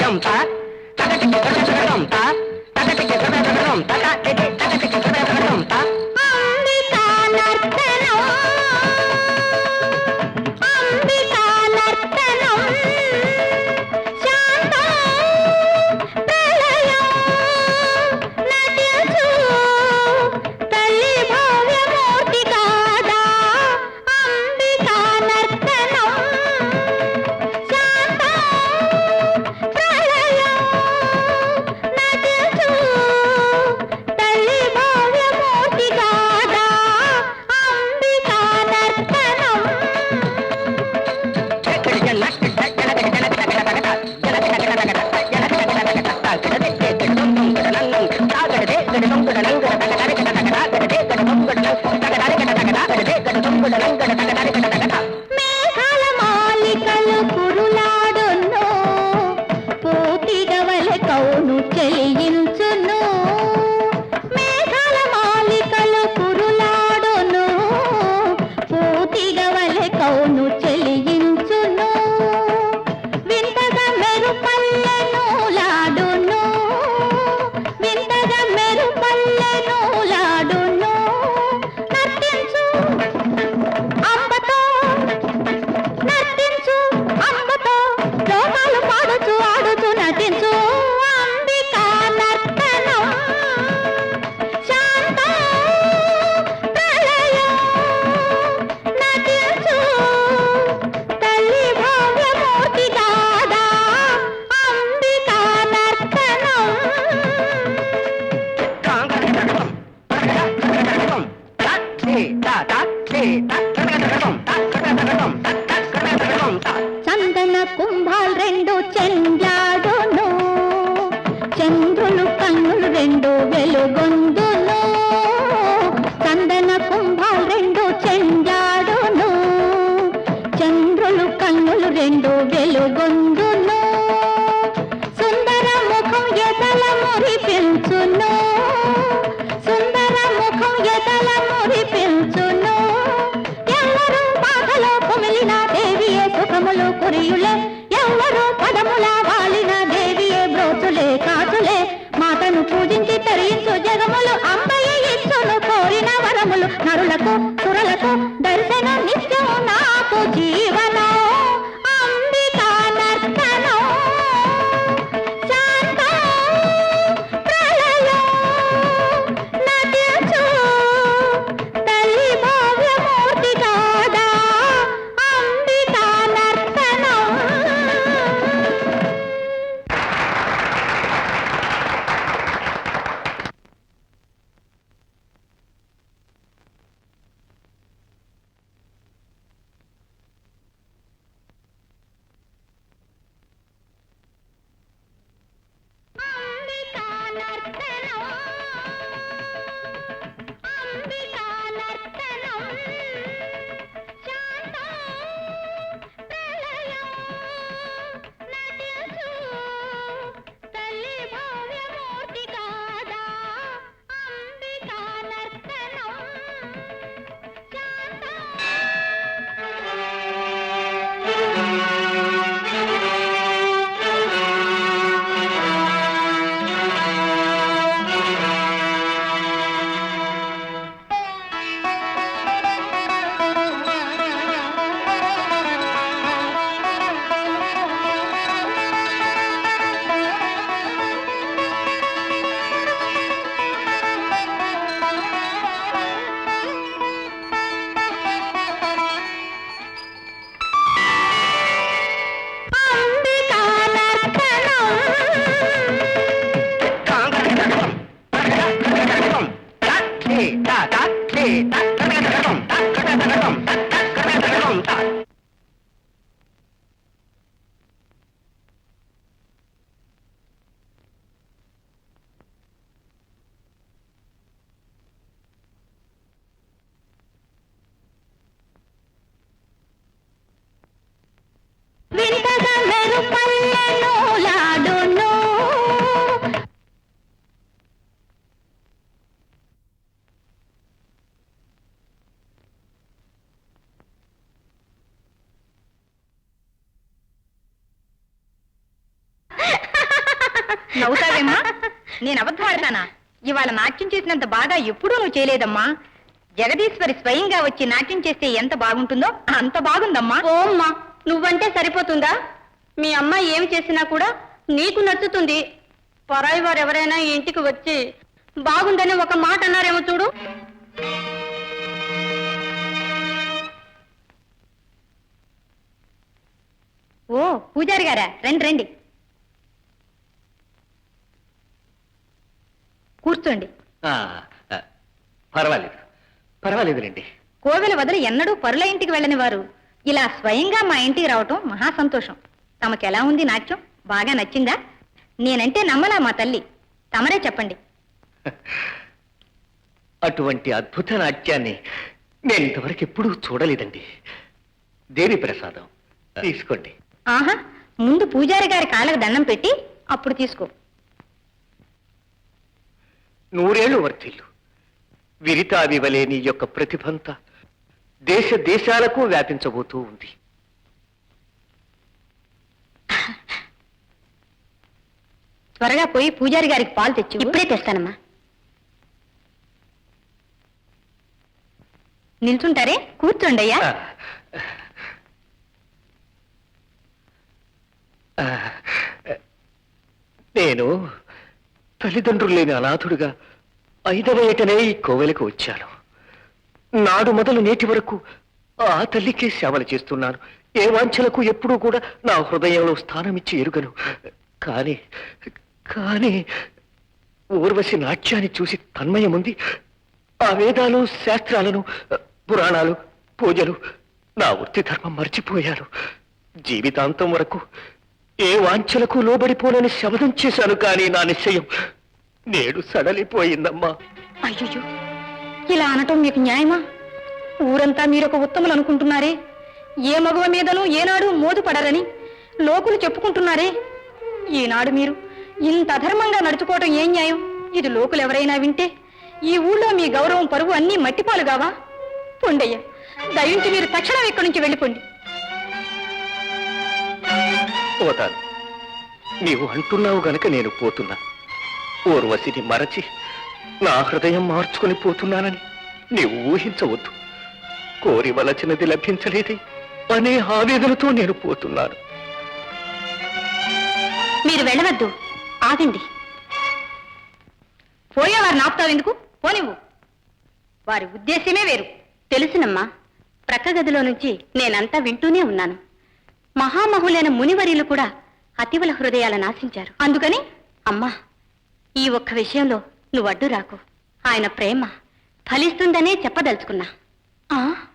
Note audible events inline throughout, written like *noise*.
జగజం తా తగటికి జగజగడం తా తగటికి జగజగడం తగటికి கட்டம் கட்டம் கட்டம் నవ్వుతావేమ్మా? నేను అబద్ధమాడతానా? ఇవాళ నాట్యం చేసినంత బాగా ఎప్పుడూ నువ్వు చేయలేదమ్మా. జగదీశ్వరి స్వయంగా వచ్చి నాట్యం చేస్తే ఎంత బాగుంటుందో అంత బాగుందమ్మా. ఓమ్మా. నువ్వంటే సరిపోతుందా? మీ అమ్మ ఏమి చేసినా కూడా నీకు నచ్చుతుంది. పరాయి వారు ఎవరైనా ఈ ఇంటికి వచ్చి బాగుందని ఒక మాట అన్నారేమో చూడు. ఓ పూజారి గారా? రండి రండి. కూర్చోండి. ఆ, ఆ, పర్వాలేదు. పర్వాలేదులేండి. కోవెల వదిలి ఎన్నడూ పరుల ఇంటికి వెళ్ళని వారు. ఇలా స్వయంగా మా ఇంటికి రావటం మహా సంతోషం. తమకు ఎలా ఉంది నాట్యం? బాగా నచ్చిందా? నేనంటే నమ్మలా మా తల్లి. తమరే చెప్పండి. *laughs* అటువంటి అద్భుత నాట్యాన్ని నేను ఇంతవరకు ఎప్పుడూ చూడలేదండి. దేవి ప్రసాదం తీసుకోండి. ఆహా ముందు పూజారి గారి కాళ్ళకు దండం పెట్టి అప్పుడు తీసుకో. నూరేళ్ళు వర్తిల్లు విరితావి వలె నీ యొక్క ప్రతిభంతా దేశ దేశాలకు వ్యాపించబోతూ ఉంది. త్వరగా పోయి పూజారి గారికి పాలు తెచ్చు ఇప్పుడే తెస్తానమ్మా. నిల్చుంటారే? కూర్చోండి అయ్యా ఆ, ఆ, నేను తల్లిదండ్రులు లేని అనాథుడుగా ఐదవ ఏటనే ఈ కోవెలకు వచ్చాను. నాడు మొదలు నేటి వరకు ఆ తల్లికే సేవలు చేస్తున్నాను. ఏ వాంఛలకు ఎప్పుడూ కూడా నా హృదయంలో స్థానమిచ్చి ఎరుగను. కానీ కానీ ఊర్వశి నాట్యాన్ని చూసి తన్మయముంది ఆ వేదాలు శాస్త్రాలను పురాణాలు పూజలు నా వృత్తి ధర్మం మర్చిపోయాను. జీవితాంతం వరకు ఏ వాంఛలకు లోబడిపోనని శబదం చేశాను కానీ నా నిశ్చయం నేడు సడలిపోయిందమ్మా. అయ్యో ఇలా అనటం మీకు న్యాయమా? ఊరంతా మీరొక ఉత్తములు అనుకుంటున్నారే ఏ మగవ మీదనూ ఏనాడు మోదుపడరని లోకులు చెప్పుకుంటున్నారే. ఈనాడు మీరు ఇంత అధర్మంగా నడుచుకోవటం ఏం న్యాయం? ఇది లోకులు ఎవరైనా వింటే ఈ ఊళ్ళో మీ గౌరవం పరువు అన్నీ మట్టిపాలు కావా పొండయ్య దయించి మీరు తక్షణం ఇక్కడి నుంచి వెళ్ళిపోండి. పోతాను. నీవు అంటున్నావు గనక నేను పోతున్నా. ఊర్వశిని మరచి నా హృదయం మార్చుకుని పోతున్నానని నీవు ఊహించవద్దు. కోరి వలచినది లభించలేదు. అనే ఆవేదనతో నేను పోతున్నాను. మీరు వెళ్ళవద్దు. ఆగండి. పోయేవారు నాపుతావు ఎందుకు? పోనివ్వు. వారి ఉద్దేశమే వేరు. తెలుసునమ్మా ప్రక్క గదిలో నుంచి నేనంతా వింటూనే ఉన్నాను. మహామహులైన మునివర్యులు కూడా అతివల హృదయాలను ఆశించారు. అందుకని అమ్మా ఈ ఒక్క విషయంలో నువ్వు అడ్డు రాకు. ఆయన ప్రేమ ఫలిస్తుందనే చెప్పదలుచుకున్నా. ఆ?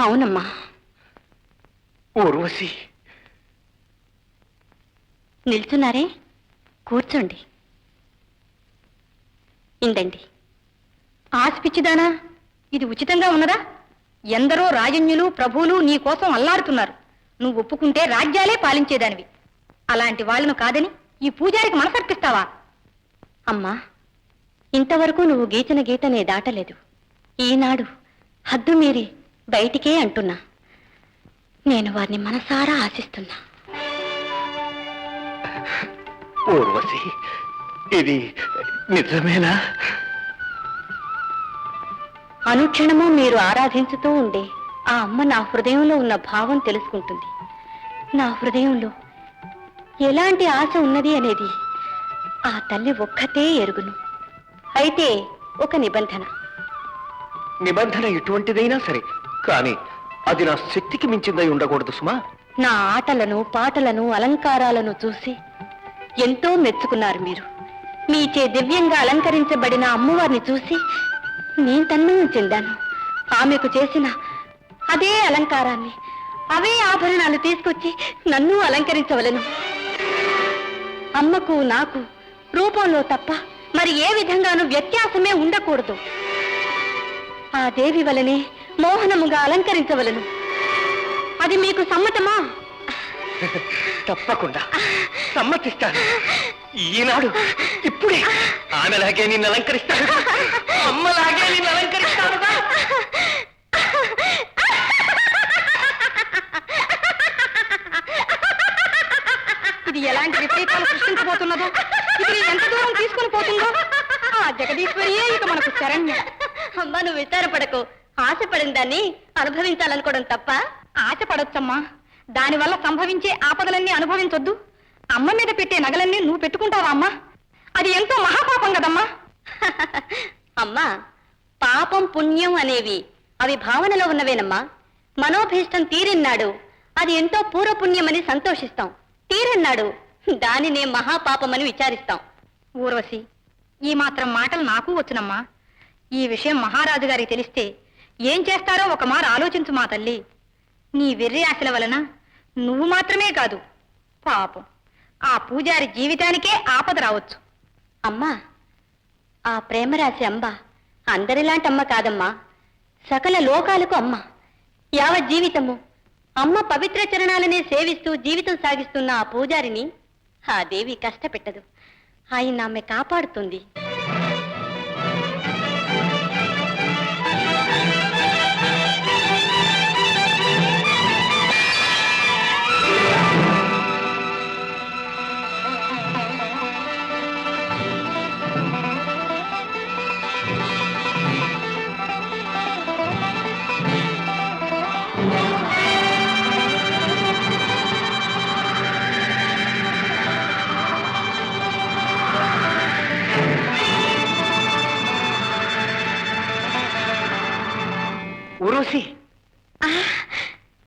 అవునమ్మా. ఊర్వశి. నిల్చున్నారే? కూర్చోండి. ఇందండి. ఆశపిచ్చిదానా ఇది ఉచితంగా ఉన్నదా? ఎందరో రాజన్యులు ప్రభువులు నీ కోసం అల్లాడుతున్నారు. నువ్వు ఒప్పుకుంటే రాజ్యాలే పాలించేదానివి. అలాంటి వాళ్ళను కాదని ఈ పూజారికి మనసర్పిస్తావా అమ్మా ఇంతవరకు నువ్వు గీచిన గీతనే దాటలేదు. ఈనాడు హద్దు మీరి బయటికే అంటున్నా. నేను వారిని మనసారా ఆశిస్తున్నా. ఊర్వశి ఇది నిజమేనా? అనుక్షణము మీరు ఆరాధించుతూ ఉండే ఆ అమ్మ నా హృదయంలో ఉన్న భావం తెలుసుకుంటుంది. నా హృదయంలో ఎలాంటి ఆశ ఉన్నది అనేది ఆ తల్లి ఒక్కతే ఎరుగును. అయితే ఒక నిబంధన. నిబంధన ఎటువంటిదైనా సరే కానీ అది నా శక్తికి మించిందై ఉండకూడదు సుమా. నా ఆటలను పాటలను అలంకారాలను చూసి ఎంతో మెచ్చుకున్నారు మీరు. మీచే దివ్యంగా అలంకరించబడిన అమ్మవారిని చూసి నేను తన్మయం చెందాను. ఆమెకు చేసిన అదే అలంకారాన్ని అవే ఆభరణాలు తీసుకొచ్చి నన్ను అలంకరించవలను. అమ్మకు నాకు రూపంలో తప్ప మరి ఏ విధంగానూ వ్యత్యాసమే ఉండకూడదు. ఆ దేవి వలనే మోహనముగా అలంకరించవలను. అది మీకు సమ్మతమా? తప్పకుండా. సమ్మతిస్తాను. ఈనాడు ఇప్పుడే ఆమెలాగే నిన్ను అలంకరిస్తాను అమ్మలాగే నిన్ను అలంకరిస్తాను కదా ఇప్పుడు ఎంత దూరం తీసుకుని పోతుందో? ఆ జగదీశ్వరియే ఇక మనకు శరణ్యం. అమ్మా నువ్వు విచారపడకు. ఆశపడిన దాన్ని అనుభవించాలనుకోవడం తప్ప. ఆశపడొచ్చమ్మా. దానివల్ల సంభవించే ఆపదలన్నీ అనుభవించొద్దు. అమ్మ మీద పెట్టే నగలన్నీ నువ్వు పెట్టుకుంటావా అమ్మా? అది ఎంతో మహాపాపం కదమ్మా. అమ్మా పాపం పుణ్యం అనేవి అవి భావనలో ఉన్నవేనమ్మా. మనోభీష్టం తీరిన్నాడు. అది ఎంతో పూర్వపుణ్యమని సంతోషిస్తాం. తీరన్నాడు. దానినే మహాపాపమని విచారిస్తాం. ఊర్వశి ఈ మాత్రం మాటలు నాకు వచ్చునమ్మా. ఈ విషయం మహారాజు గారికి తెలిస్తే ఏం చేస్తారో ఒక మారు ఆలోచించు మా తల్లి. నీ వెర్రి ఆశల వలన నువ్వు మాత్రమే కాదు పాపం. ఆ పూజారి జీవితానికే ఆపద రావచ్చు. అమ్మా ఆ ప్రేమరాశి అంబ అందరిలాంటి అమ్మ కాదమ్మా. సకల లోకాలకు అమ్మ. యావత్ జీవితము అమ్మ పవిత్ర చరణాలనే సేవిస్తూ జీవితం సాగిస్తున్న ఆ పూజారిని ఆ దేవి కష్టపెట్టదు. ఆయన ఆమె కాపాడుతుంది.